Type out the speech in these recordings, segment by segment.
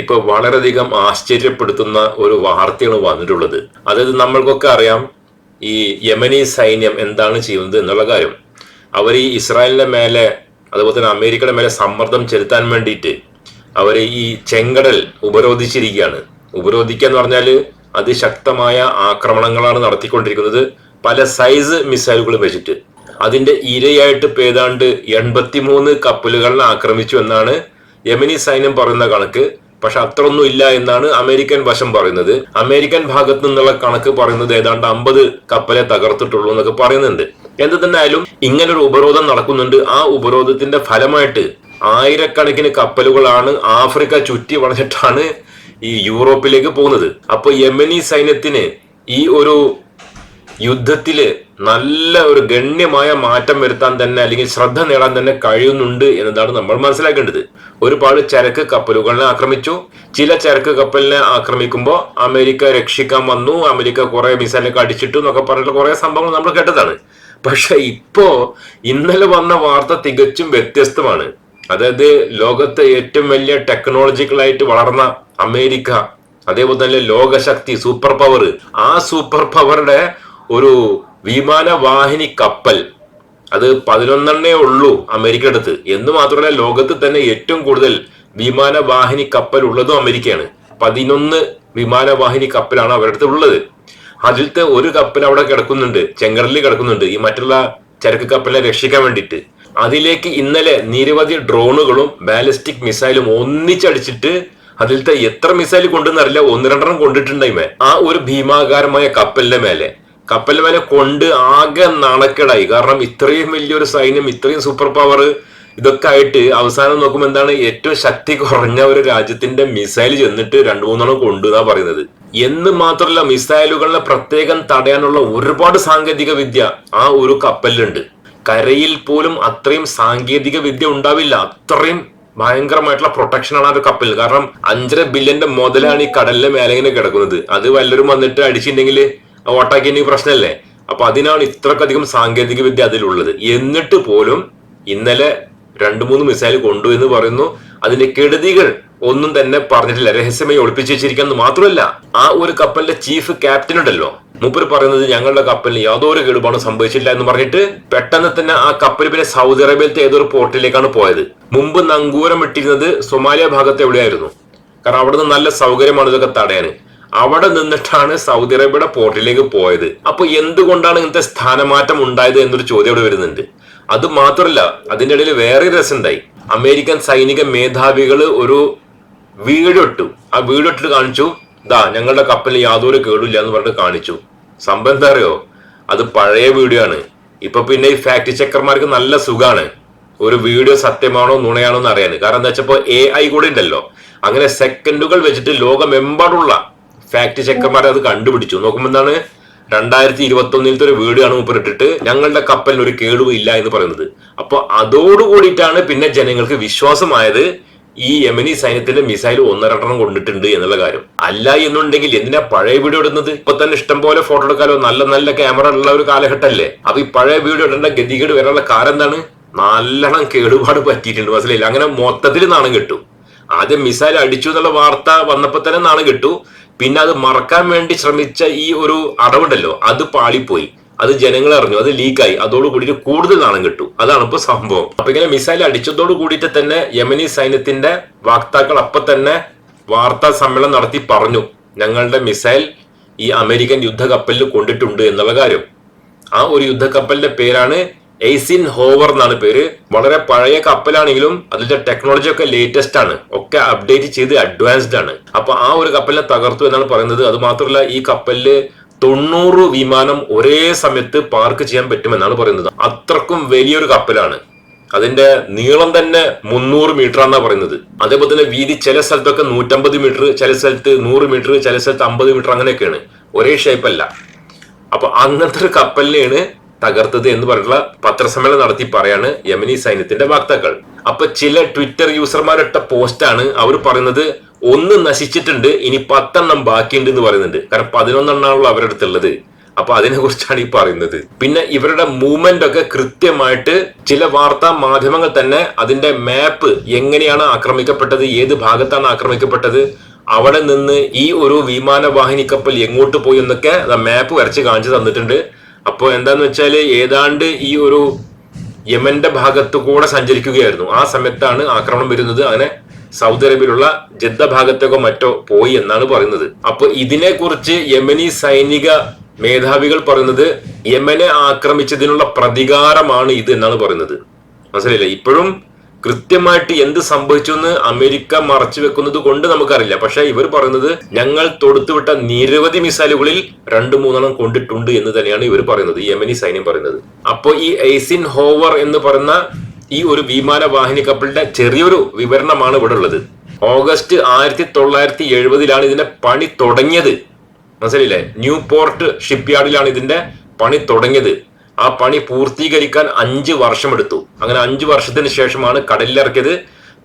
ഇപ്പൊ വളരെയധികം ആശ്ചര്യപ്പെടുത്തുന്ന ഒരു വാർത്തയാണ് വന്നിട്ടുള്ളത്. അതായത് നമ്മൾക്കൊക്കെ അറിയാം ഈ യമനി സൈന്യം എന്താണ് ചെയ്യുന്നത് എന്നുള്ള കാര്യം. അവർ ഈ ഇസ്രായേലിന്റെ മേലെ അതുപോലെ തന്നെ അമേരിക്കയുടെ മേലെ സമ്മർദ്ദം ചെലുത്താൻ വേണ്ടിയിട്ട് അവർ ഈ ചെങ്കടൽ ഉപരോധിച്ചിരിക്കുകയാണ്. ഉപരോധിക്കുക എന്ന് പറഞ്ഞാൽ അതിശക്തമായ ആക്രമണങ്ങളാണ് നടത്തിക്കൊണ്ടിരിക്കുന്നത്. പല സൈസ് മിസൈലുകളും വെച്ചിട്ട്. അതിന്റെ ഇരയായിട്ട് ഏതാണ്ട് എൺപത്തിമൂന്ന് കപ്പലുകളെ ആക്രമിച്ചു എന്നാണ് യമനി സൈന്യം പറയുന്ന കണക്ക്. പക്ഷെ അത്രയൊന്നും ഇല്ല എന്നാണ് അമേരിക്കൻ വശം പറയുന്നത്. അമേരിക്കൻ ഭാഗത്തു നിന്നുള്ള കണക്ക് പറയുന്നത് ഏതാണ്ട് അമ്പത് കപ്പലെ തകർത്തിട്ടുള്ളൂ എന്നൊക്കെ പറയുന്നുണ്ട്. എന്ത് തന്നെ ആയാലും ഇങ്ങനൊരു ഉപരോധം നടക്കുന്നുണ്ട്. ആ ഉപരോധത്തിന്റെ ഫലമായിട്ട് ആയിരക്കണക്കിന് കപ്പലുകളാണ് ആഫ്രിക്ക ചുറ്റി വളഞ്ഞിട്ടാണ് ഈ യൂറോപ്പിലേക്ക് പോകുന്നത്. അപ്പൊ യമനി സൈന്യത്തിന് ഈ ഒരു യുദ്ധത്തിൽ നല്ല ഒരു ഗണ്യമായ മാറ്റം വരുത്താൻ തന്നെ അല്ലെങ്കിൽ ശ്രദ്ധ നേടാൻ തന്നെ കഴിയുന്നുണ്ട് എന്നതാണ് നമ്മൾ മനസ്സിലാക്കേണ്ടത്. ഒരുപാട് ചരക്ക് കപ്പലുകളെ ആക്രമിച്ചു. ചില ചരക്ക് കപ്പലിനെ ആക്രമിക്കുമ്പോൾ അമേരിക്ക രക്ഷിക്കാൻ വന്നു. അമേരിക്ക കുറെ മിസൈലൊക്കെ അടിച്ചിട്ടു എന്നൊക്കെ പറഞ്ഞിട്ട് കുറെ സംഭവങ്ങൾ നമ്മൾ കേട്ടതാണ്. പക്ഷെ ഇപ്പോ ഇന്നലെ വന്ന വാർത്ത തികച്ചും വ്യത്യസ്തമാണ്. അതായത് ലോകത്തെ ഏറ്റവും വലിയ ടെക്നോളജിക്കലായിട്ട് വളർന്ന അമേരിക്ക അതേപോലെ തന്നെ ലോകശക്തി സൂപ്പർ പവർ ആ സൂപ്പർ പവറുടെ ഒരു വിമാനവാഹിനി കപ്പൽ. അത് പതിനൊന്നെണ്ണേ ഉള്ളൂ അമേരിക്ക അടുത്ത് എന്ന് മാത്രമല്ല ലോകത്ത് തന്നെ ഏറ്റവും കൂടുതൽ വിമാനവാഹിനി കപ്പൽ ഉള്ളതും അമേരിക്കയാണ്. പതിനൊന്ന് വിമാനവാഹിനി കപ്പലാണ് അവരുടെ അടുത്ത് ഉള്ളത്. അതിലത്തെ ഒരു കപ്പൽ അവിടെ കിടക്കുന്നുണ്ട് ചെങ്കടലിൽ കിടക്കുന്നുണ്ട് ഈ മറ്റുള്ള ചരക്ക് കപ്പലിനെ രക്ഷിക്കാൻ വേണ്ടിയിട്ട്. അതിലേക്ക് ഇന്നലെ നിരവധി ഡ്രോണുകളും ബാലിസ്റ്റിക് മിസൈലും ഒന്നിച്ചടിച്ചിട്ട് അതിലത്തെ എത്ര മിസൈൽ കൊണ്ടെന്നറിയില്ല ഒന്ന് രണ്ടെണ്ണം കൊണ്ടിട്ടുണ്ടായി ആ ഒരു ഭീമാകാരമായ കപ്പലിന്റെ മേലെ. കപ്പലിന്റെ വല കൊണ്ട് ആകെ നാണക്കേടായി. കാരണം ഇത്രയും വലിയൊരു സൈന്യം ഇത്രയും സൂപ്പർ പവർ ഇതൊക്കെ ആയിട്ട് അവസാനം നോക്കുമ്പോൾ എന്താണ് ഏറ്റവും ശക്തി കുറഞ്ഞ ഒരു രാജ്യത്തിന്റെ മിസൈൽ ചെന്നിട്ട് രണ്ടു മൂന്നെണ്ണം കൊണ്ടു എന്നാ പറയുന്നത്. എന്ന് മാത്രമല്ല മിസൈലുകളെ പ്രത്യേകം തടയാനുള്ള ഒരുപാട് സാങ്കേതിക വിദ്യ ആ ഒരു കപ്പലിലുണ്ട്. കരയിൽ പോലും അത്രയും സാങ്കേതിക വിദ്യ ഉണ്ടാവില്ല. അത്രയും ഭയങ്കരമായിട്ടുള്ള പ്രൊട്ടക്ഷൻ ആണ് ആ ഒരു കപ്പൽ. കാരണം അഞ്ചര ബില്യന്റെ മുതലാണ് ഈ കടലിലെ മേലെ ഇങ്ങനെ കിടക്കുന്നത്. അത് വല്ലവരും വന്നിട്ട് അടിച്ചിട്ടുണ്ടെങ്കിൽ ഓട്ടാക്കിയ പ്രശ്നമല്ലേ? അപ്പൊ അതിനാണ് ഇത്രക്കധികം സാങ്കേതിക വിദ്യ അതിലുള്ളത്. എന്നിട്ട് പോലും ഇന്നലെ രണ്ടു മൂന്ന് മിസൈൽ കൊണ്ടു എന്ന് പറയുന്നു. അതിന്റെ കെടുതികൾ ഒന്നും തന്നെ പറഞ്ഞിട്ടില്ല. രഹസ്യമായി ഒളിപ്പിച്ചു വെച്ചിരിക്കുന്നത് മാത്രമല്ല ആ ഒരു കപ്പലിന്റെ ചീഫ് ക്യാപ്റ്റൻ ഉണ്ടല്ലോ. മൂപ്പർ പറയുന്നത് ഞങ്ങളുടെ കപ്പലിന് യാതൊരു കേടുപാടും സംഭവിച്ചില്ല എന്ന് പറഞ്ഞിട്ട് പെട്ടെന്ന് തന്നെ ആ കപ്പൽ പിന്നെ സൗദി അറേബ്യയിലത്തെ ഏതൊരു പോർട്ടിലേക്കാണ് പോയത്. മുമ്പ് നങ്കൂരം ഇട്ടിരുന്നത് സൊമാലിയ ഭാഗത്ത് എവിടെയായിരുന്നു? കാരണം അവിടെ നല്ല സൗകര്യമാണ് ഇതൊക്കെ തടയാൻ. അവിടെ നിന്നിട്ടാണ് സൗദി അറേബ്യയുടെ പോർട്ടിലേക്ക് പോയത്. അപ്പൊ എന്തുകൊണ്ടാണ് ഇങ്ങനത്തെ സ്ഥാനമാറ്റം ഉണ്ടായത് എന്നൊരു ചോദ്യം ഇവിടെ വരുന്നുണ്ട്. അത് മാത്രമല്ല അതിന്റെ ഇടയിൽ വേറെ രസമുണ്ടായി അമേരിക്കൻ സൈനിക മേധാവികൾ ഒരു വീഡിയോ ഇട്ടു ആ വീഡിയോ ഇട്ടിട്ട് കാണിച്ചു ദാ ഞങ്ങളുടെ കപ്പലിൽ യാതൊരു കേടില്ല എന്ന് പറഞ്ഞിട്ട് കാണിച്ചു. സംഭവം എന്താ അറിയോ? അത് പഴയ വീഡിയോ ആണ്. ഇപ്പൊ പിന്നെ ഈ ഫാക്ട് ചെക്കർമാർക്ക് നല്ല സുഖാണ്. ഒരു വീഡിയോ സത്യമാണോ നുണയാണോ എന്ന് അറിയാൻ. കാരണം എന്താ വെച്ചപ്പോ എ ഐ കൂടെ ഉണ്ടല്ലോ. അങ്ങനെ സെക്കൻഡുകൾ വെച്ചിട്ട് ലോകമെമ്പാടുള്ള ഫാക്ട് ചെക്കന്മാർ അത് കണ്ടുപിടിച്ചു. നോക്കുമ്പോ എന്താണ്? രണ്ടായിരത്തി ഇരുപത്തി ഒന്നിലത്തെ ഒരു മൂപ്പർ ഇട്ടിട്ട് ഞങ്ങളുടെ കപ്പലിന് ഒരു കേടുവില്ല എന്ന് പറയുന്നത്. അപ്പൊ അതോടുകൂടിയിട്ടാണ് പിന്നെ ജനങ്ങൾക്ക് വിശ്വാസമായത് ഈ യമനി സൈന്യത്തിന്റെ മിസൈൽ ഒന്നരണ്ടെണ്ണം കൊണ്ടിട്ടുണ്ട് എന്നുള്ള കാര്യം. അല്ല എന്നുണ്ടെങ്കിൽ എന്തിനാ പഴയ വീഡിയോ ഇടുന്നത്? ഇപ്പൊ തന്നെ ഇഷ്ടം പോലെ ഫോട്ടോ എടുക്കാലോ. നല്ല നല്ല ക്യാമറ ഉള്ള ഒരു കാലഘട്ടമല്ലേ അപ്പൊ ഈ പഴയ വീഡിയോ ഇടേണ്ട ഗതികേട് വരാനുള്ള കാരണം എന്താണ്? നല്ലോണം കേടുപാട് പറ്റിയിട്ടുണ്ട്. മനസ്സിലായില്ല? അങ്ങനെ മൊത്തത്തിൽ നാണം കിട്ടും. ആദ്യം മിസൈൽ അടിച്ചു എന്നുള്ള വാർത്ത വന്നപ്പോ തന്നെ നാണം കിട്ടു. പിന്നെ അത് മറക്കാൻ വേണ്ടി ശ്രമിച്ച ഈ ഒരു അടവുണ്ടല്ലോ അത് പാളിപ്പോയി. അത് ജനങ്ങൾ അറിഞ്ഞു അത് ലീക്കായി. അതോട് കൂടിയിട്ട് കൂടുതൽ നാണം കിട്ടു. അതാണ് ഇപ്പൊ സംഭവം. അപ്പൊ ഇങ്ങനെ മിസൈൽ അടിച്ചതോട് കൂടിയിട്ട് തന്നെ യമനി സൈന്യത്തിന്റെ വാക്താക്കൾ അപ്പൊ തന്നെ വാർത്താ സമ്മേളനം നടത്തി പറഞ്ഞു ഞങ്ങളുടെ മിസൈൽ ഈ അമേരിക്കൻ യുദ്ധക്കപ്പലിൽ കൊണ്ടിട്ടുണ്ട് എന്നുള്ള കാര്യം. ആ ഒരു യുദ്ധക്കപ്പലിന്റെ പേരാണ് എയ്സിൻ ഹോവർ എന്നാണ് പേര്. വളരെ പഴയ കപ്പലാണെങ്കിലും അതിന്റെ ടെക്നോളജി ഒക്കെ ലേറ്റസ്റ്റ് ആണ്. ഒക്കെ അപ്ഡേറ്റ് ചെയ്ത് അഡ്വാൻസ്ഡ് ആണ്. അപ്പൊ ആ ഒരു കപ്പലിനെ തകർത്തു എന്നാണ് പറയുന്നത്. അത് മാത്രമല്ല ഈ കപ്പലിൽ തൊണ്ണൂറ് വിമാനം ഒരേ സമയത്ത് പാർക്ക് ചെയ്യാൻ പറ്റുമെന്നാണ് പറയുന്നത്. അത്രക്കും വലിയൊരു കപ്പലാണ്. അതിന്റെ നീളം തന്നെ മുന്നൂറ് മീറ്റർ ആണ് പറയുന്നത്. അതേപോലെ തന്നെ വീതി ചില സ്ഥലത്തൊക്കെ നൂറ്റമ്പത് മീറ്റർ ചില സ്ഥലത്ത് നൂറ് മീറ്റർ ചില സ്ഥലത്ത് അമ്പത് മീറ്റർ അങ്ങനെയൊക്കെയാണ്. ഒരേ ഷേപ്പല്ല അപ്പൊ അങ്ങനത്തെ ഒരു കപ്പലിനെയാണ് തകർത്തത് എന്ന് പറഞ്ഞിട്ടുള്ള പത്രസമ്മേളനം നടത്തി പറയാണ് യമനി സൈന്യത്തിന്റെ വക്താക്കൾ. അപ്പൊ ചില ട്വിറ്റർ യൂസർമാരിട്ട പോസ്റ്റാണ് അവർ പറയുന്നത് ഒന്ന് നശിച്ചിട്ടുണ്ട് ഇനി പത്തെണ്ണം ബാക്കിയുണ്ട് എന്ന് പറയുന്നുണ്ട്. കാരണം പതിനൊന്നെണ്ണമാണല്ലോ അവരുടെ അടുത്തുള്ളത്. അപ്പൊ അതിനെ കുറിച്ചാണ് ഈ പറയുന്നത്. പിന്നെ ഇവരുടെ മൂവ്മെന്റ് ഒക്കെ കൃത്യമായിട്ട് ചില വാർത്താ മാധ്യമങ്ങൾ തന്നെ അതിന്റെ മാപ്പ് എങ്ങനെയാണ് ആക്രമിക്കപ്പെട്ടത് ഏത് ഭാഗത്താണ് ആക്രമിക്കപ്പെട്ടത് അവിടെ നിന്ന് ഈ ഒരു വിമാനവാഹിനി കപ്പൽ എങ്ങോട്ട് പോയി എന്നൊക്കെ മാപ്പ് വരച്ച് കാണിച്ചു തന്നിട്ടുണ്ട്. അപ്പോൾ എന്താന്ന് വെച്ചാൽ ഏതാണ്ട് ഈ ഒരു യമന്റെ ഭാഗത്തു കൂടെ സഞ്ചരിക്കുകയായിരുന്നു. ആ സമയത്താണ് ആക്രമണം വരുന്നത്. അങ്ങനെ സൗദി അറേബ്യയിലുള്ള ജദ്ദ ഭാഗത്തേക്കോ മറ്റോ പോയി എന്നാണ് പറയുന്നത്. അപ്പൊ ഇതിനെക്കുറിച്ച് യമനി സൈനിക മേധാവികൾ പറയുന്നത് യമനെ ആക്രമിച്ചതിനുള്ള പ്രതികാരമാണ് ഇത് എന്നാണ് പറയുന്നത്. മനസ്സിലായില്ലേ? ഇപ്പോഴും കൃത്യമായിട്ട് എന്ത് സംഭവിച്ചു എന്ന് അമേരിക്ക മറച്ചു വെക്കുന്നത് കൊണ്ട് നമുക്കറിയില്ല. പക്ഷേ ഇവർ പറയുന്നത് ഞങ്ങൾ തൊടുത്തുവിട്ട നിരവധി മിസൈലുകളിൽ രണ്ടു മൂന്നെണ്ണം കൊണ്ടിട്ടുണ്ട് എന്ന് തന്നെയാണ് ഇവർ പറയുന്നത് യമനി സൈന്യം പറയുന്നത്. അപ്പോൾ ഈ എയ്സിൻ ഹോവർ എന്ന് പറയുന്ന ഈ ഒരു വിമാനവാഹിനി കപ്പലിന്റെ ചെറിയൊരു വിവരണമാണ് ഇവിടെ ഉള്ളത്. ഓഗസ്റ്റ് ആയിരത്തി തൊള്ളായിരത്തി എഴുപതിലാണ് ഇതിന്റെ പണി തുടങ്ങിയത്. മനസ്സിലില്ലേ ന്യൂ പോർട്ട് ഷിപ്പ്യാർഡിലാണ് ഇതിന്റെ പണി തുടങ്ങിയത്. ആ പണി പൂർത്തീകരിക്കാൻ അഞ്ച് വർഷമെടുത്തു. അങ്ങനെ അഞ്ച് വർഷത്തിന് ശേഷമാണ് കടലിലിറക്കിയത്.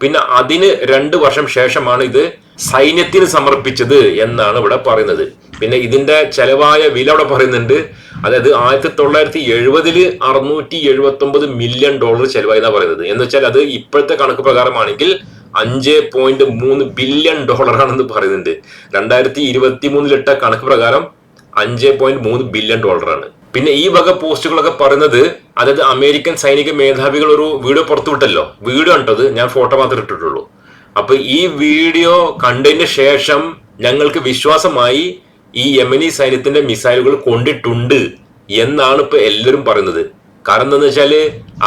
പിന്നെ അതിന് രണ്ട് വർഷം ശേഷമാണ് ഇത് സൈന്യത്തിന് സമർപ്പിച്ചത് എന്നാണ് ഇവിടെ പറയുന്നത്. പിന്നെ ഇതിന്റെ ചെലവായ വില അവിടെ പറയുന്നുണ്ട്. അതായത് ആയിരത്തി തൊള്ളായിരത്തി എഴുപതിൽ അറുന്നൂറ്റി എഴുപത്തി ഒമ്പത് മില്യൺ ഡോളർ ചെലവായി എന്നാണ് പറയുന്നത്. എന്ന് വെച്ചാൽ അത് ഇപ്പോഴത്തെ കണക്ക് പ്രകാരമാണെങ്കിൽ അഞ്ച് പോയിന്റ് മൂന്ന് ബില്യൺ ഡോളറാണെന്ന് പറയുന്നുണ്ട്. രണ്ടായിരത്തി ഇരുപത്തി മൂന്നിലിട്ട കണക്ക് പ്രകാരം അഞ്ച് പോയിന്റ് മൂന്ന് ബില്യൺ ഡോളറാണ്. പിന്നെ ഈ വക പോസ്റ്റുകളൊക്കെ പറയുന്നത് അതായത് അമേരിക്കൻ സൈനിക മേധാവികൾ ഒരു വീഡിയോ പുറത്തുവിട്ടല്ലോ വീഡിയോ ഉണ്ടത് ഞാൻ ഫോട്ടോ മാത്രമേ ഇട്ടിട്ടുള്ളൂ. അപ്പൊ ഈ വീഡിയോ കണ്ടതിന് ശേഷം ഞങ്ങൾക്ക് വിശ്വാസമായി ഈ യമനി സൈന്യത്തിന്റെ മിസൈലുകൾ കൊണ്ടിട്ടുണ്ട് എന്നാണ് ഇപ്പൊ എല്ലാവരും പറയുന്നത്. കാരണം എന്താണെന്ന് വെച്ചാൽ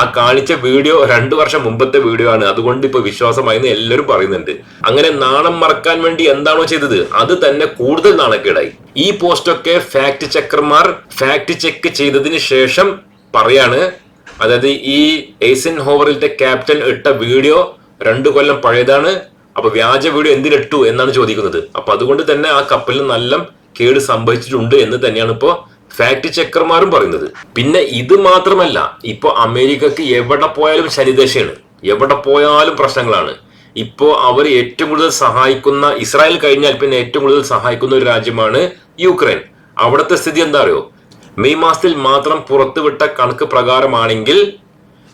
ആ കാണിച്ച വീഡിയോ രണ്ടു വർഷം മുമ്പത്തെ വീഡിയോ ആണ്. അതുകൊണ്ട് ഇപ്പൊ വിശ്വാസമായി എന്ന് എല്ലാവരും പറയുന്നുണ്ട്. അങ്ങനെ നാണം മറക്കാൻ വേണ്ടി എന്താണോ ചെയ്തത്? അത് തന്നെ കൂടുതൽ നാണക്കേടായി. ഈ പോസ്റ്റൊക്കെ ഫാക്ട് ചെക്കർമാർ ഫാക്ട് ചെക്ക് ചെയ്തതിന് ശേഷം പറയാണ്. അതായത് ഈ എയ്സൻ ഹോവറിന്റെ ക്യാപ്റ്റൻ ഇട്ട വീഡിയോ രണ്ടു കൊല്ലം പഴയതാണ്. അപ്പൊ വ്യാജ വീഡിയോ എന്തിനിട്ടു എന്നാണ് ചോദിക്കുന്നത്. അപ്പൊ അതുകൊണ്ട് തന്നെ ആ കപ്പലിന് നല്ല കേട് സംഭവിച്ചിട്ടുണ്ട് എന്ന് തന്നെയാണ് ഇപ്പോ ഫാക്ട് ചെക്കർമാരും പറയുന്നത്. പിന്നെ ഇത് മാത്രമല്ല ഇപ്പൊ അമേരിക്കക്ക് എവിടെ പോയാലും ശനിദശയാണ്. എവിടെ പോയാലും പ്രശ്നങ്ങളാണ്. ഇപ്പോ അവർ ഏറ്റവും കൂടുതൽ സഹായിക്കുന്ന ഇസ്രായേൽ കഴിഞ്ഞാൽ പിന്നെ ഏറ്റവും കൂടുതൽ സഹായിക്കുന്ന ഒരു രാജ്യമാണ് യുക്രൈൻ. അവിടുത്തെ സ്ഥിതി എന്താ അറിയോ? മെയ് മാസത്തിൽ മാത്രം പുറത്തുവിട്ട കണക്ക് പ്രകാരമാണെങ്കിൽ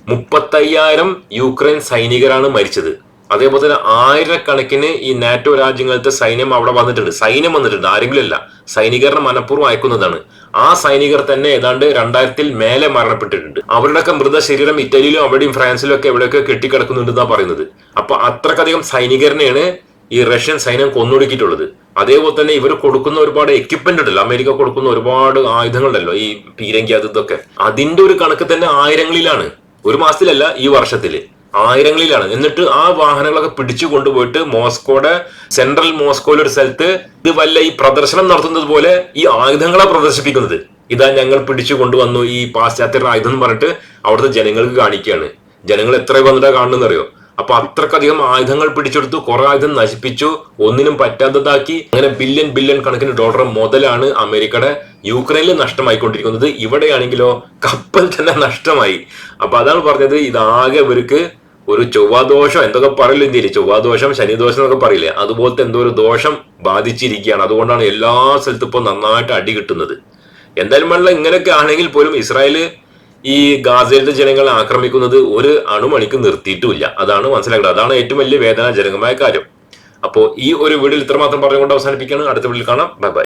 മുപ്പത്തയ്യായിരം യുക്രൈൻ സൈനികരാണ് മരിച്ചത്. അതേപോലെ തന്നെ ആയിരക്കണക്കിന് ഈ നാറ്റോ രാജ്യങ്ങളിലത്തെ സൈന്യം അവിടെ വന്നിട്ടുണ്ട്. സൈന്യം വന്നിട്ടുണ്ട്. ആരെങ്കിലും അല്ല. സൈനികരുടെ മനഃപൂർവം അയക്കുന്നതാണ്. ആ സൈനികർ തന്നെ ഏതാണ്ട് രണ്ടായിരത്തിൽ മേലെ മരണപ്പെട്ടിട്ടുണ്ട്. അവരുടെ അവരുടെയൊക്കെ മൃതശരീരം ഇറ്റലിയിലും അവിടെയും ഫ്രാൻസിലും ഒക്കെ എവിടെയൊക്കെ കെട്ടിക്കിടക്കുന്നുണ്ടെന്നാണ് പറയുന്നത്. അപ്പൊ അത്രക്കധികം സൈനികരനെയാണ് ഈ റഷ്യൻ സൈന്യം കൊന്നൊടുക്കിയിട്ടുള്ളത്. അതേപോലെ തന്നെ ഇവർ കൊടുക്കുന്ന ഒരുപാട് എക്യുപ്മെന്റ് ഉണ്ടല്ലോ. അമേരിക്ക കൊടുക്കുന്ന ഒരുപാട് ആയുധങ്ങളുണ്ടല്ലോ ഈ പീരങ്കി അത് ഇതൊക്കെ അതിന്റെ ഒരു കണക്ക് തന്നെ ആയിരങ്ങളിലാണ്. ഒരു മാസത്തിലല്ല ഈ വർഷത്തിൽ. ആയിരങ്ങളിലാണ്. എന്നിട്ട് ആ വാഹനങ്ങളൊക്കെ പിടിച്ചു കൊണ്ടുപോയിട്ട് മോസ്കോയുടെ സെൻട്രൽ മോസ്കോയിലെ ഒരു സ്ഥലത്ത് ഇത് വല്ല ഈ പ്രദർശനം നടത്തുന്നത് പോലെ ഈ ആയുധങ്ങളെ പ്രദർശിപ്പിക്കുന്നത്. ഇതാ ഞങ്ങൾ പിടിച്ചു കൊണ്ടുവന്നു ഈ പാശ്ചാത്യരുടെ ആയുധം എന്ന് പറഞ്ഞിട്ട് അവിടുത്തെ ജനങ്ങൾക്ക് കാണിക്കുകയാണ്. ജനങ്ങൾ എത്ര വന്നിട്ടാ കാണുന്നറിയോ അപ്പൊ അത്രക്കധികം ആയുധങ്ങൾ പിടിച്ചെടുത്തു കുറെ ആയുധം നശിപ്പിച്ചു ഒന്നിനും പറ്റാത്തതാക്കി. അങ്ങനെ ബില്യൺ ബില്യൺ കണക്കിന് ഡോളർ മുതലാണ് അമേരിക്കയുടെ യുക്രൈനിൽ നഷ്ടമായിക്കൊണ്ടിരിക്കുന്നത്. ഇവിടെയാണെങ്കിലോ കപ്പൽ തന്നെ നഷ്ടമായി. അപ്പൊ അതാണ് പറഞ്ഞത്. ഇതാകെ ഇവർക്ക് ഒരു ചൊവ്വാദോഷം എന്തൊക്കെ പറയില്ല ഇന്ത്യയിൽ ചൊവ്വാദോഷം ശനിദോഷം എന്നൊക്കെ പറയില്ലേ? അതുപോലത്തെ എന്തോ ഒരു ദോഷം ബാധിച്ചിരിക്കുകയാണ്. അതുകൊണ്ടാണ് എല്ലാ സ്ഥലത്തും ഇപ്പോൾ നന്നായിട്ട് അടി കിട്ടുന്നത്. എന്തായാലും വേണ്ട ഇങ്ങനെയൊക്കെ ആണെങ്കിൽ പോലും ഇസ്രായേൽ ഈ ഗാസയിലത്തെ ജനങ്ങളെ ആക്രമിക്കുന്നത് ഒരു അണുമണിക്ക് നിർത്തിയിട്ടുമില്ല. അതാണ് മനസ്സിലാക്കുന്നത് അതാണ് ഏറ്റവും വലിയ വേദനാജനകമായ കാര്യം. അപ്പോൾ ഈ ഒരു വീഡിയോയിൽ ഇത്രമാത്രം പറഞ്ഞുകൊണ്ട് അവസാനിപ്പിക്കുകയാണ്. അടുത്ത വീഡിയോയിൽ കാണാം. Bye bye.